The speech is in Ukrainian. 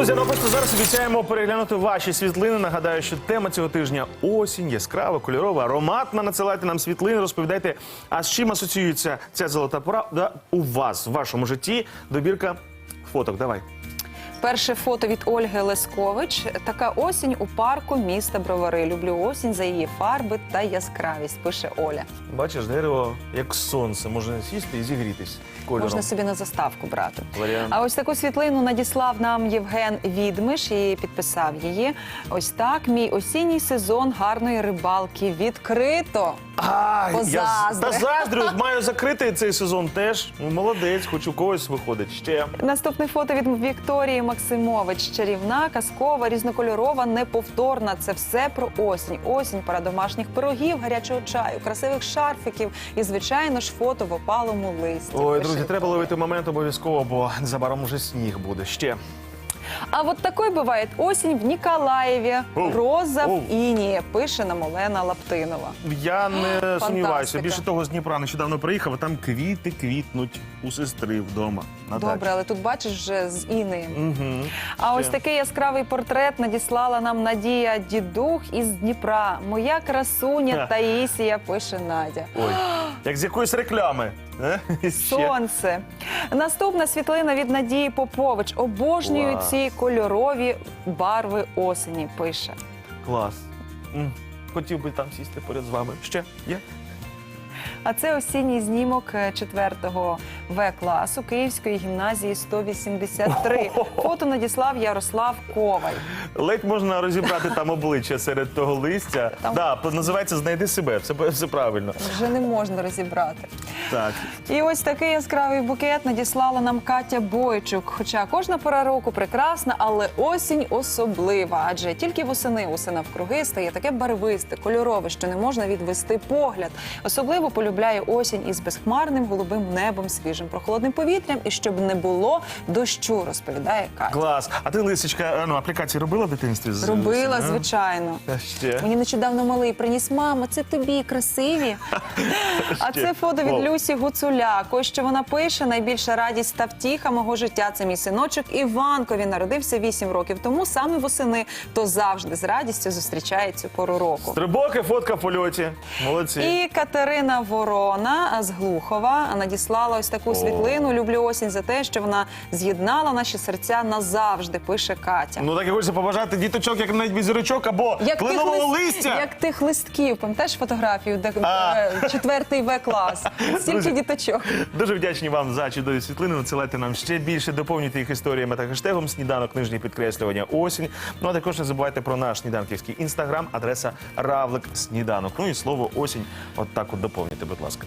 Друзі, ну просто зараз обіцяємо переглянути ваші світлини. Нагадаю, що тема цього тижня осінь, яскрава, кольорова, ароматна. Надсилайте нам світлини, розповідайте, а з чим асоціюється ця золота правда у вас в вашому житті. Добірка фоток. Давай. Перше фото від Ольги Лескович. Така осінь у парку міста Бровари. Люблю осінь за її фарби та яскравість. Пише Оля. Бачиш, дерево як сонце, можна сісти і зігрітись кольором. Можна собі на заставку брати. Варіант. А ось таку світлину надіслав нам Євген Відмиш і підписав її. Ось так. Мій осінній сезон гарної рибалки відкрито. А, я та заздрю, маю закрити цей сезон теж. Ну, Молодець, хоч у когось виходить. Ще. Наступне фото від Вікторії Максимович. Чарівна, казкова, різнокольорова, неповторна. Це все про осінь. Осінь, пора домашніх пирогів, гарячого чаю, красивих шарфиків і, звичайно ж, фото в опалому листі. Ой, друзі, треба ловити момент обов'язково, бо незабаром уже сніг буде. Ще. А вот такой бывает осень в Николаеве, Оу, роза оу. в Інії, пише нам Олена Лаптинова. Я не сумніваюся. Більше того, з Дніпра нещодавно приїхав, а там квіти квітнуть у сестри вдома. На Добре, але тут бачиш вже з. Угу. А ось такий яскравий портрет надіслала нам Надія Дідух із Дніпра. Моя красуня. Таїсія, пише Надя. Ой, як з якоїсь реклами. Е? Ще. Сонце. Наступна світлина від Надії Попович. Обожнюю Клас. ці кольорові барви осені. Пише. Клас. М, Хотів би там сісти поряд з вами. Ще є? А це осінній знімок 4-го В класу Київської гімназії 183. Фото надіслав Ярослав Коваль. Ледь можна розібрати там обличчя серед того листя. Там- Да, називається Знайди себе. Все, все правильно. Вже не можна розібрати. Так. І ось такий яскравий букет надіслала нам Катя Бойчук. Хоча кожна пора року прекрасна, але осінь особлива. Адже тільки восени усе навкруги стає таке барвисте, кольорове, що не можна відвести погляд. Особливо полюбляє осінь із безхмарним голубим небом, свіжим прохолодним повітрям і щоб не було дощу, розповідає Катя. Клас. А ти, Лисичка, ну, аплікації робила в дитинстві? з- Робила, з- звичайно. А Ще. Мені нещодавно малий приніс мама, це тобі красиві. А це фото від. Люсі Гуцуляк. Ось що вона пише: найбільша радість та втіха мого життя. Це мій синочок Іванко. Він народився 8 років тому, саме восени, то завжди з радістю зустрічає цю пору року. Стрибоки, фотка в польоті. Молодці. І Катерина Ворона з Глухова надіслала ось таку О. світлину. Люблю осінь за те, що вона з'єднала наші серця назавжди. Пише Катя. Ну так і хочеться побажати діточок, як навіть візерочок або тих кленового лист- листя. Як тих листків, пам'ятаєш фотографію, де А. четвертий В клас. Стільки діточок. Дуже вдячні вам за чудові світлини. Надсилайте нам ще більше, доповнюйте їх історіями та хештегом сніданок нижнє підкреслювання осінь. Ну а також не забувайте про наш сніданківський інстаграм, адреса Равлик Сніданок. Ну і слово осінь. От так от доповнюйте, будь ласка.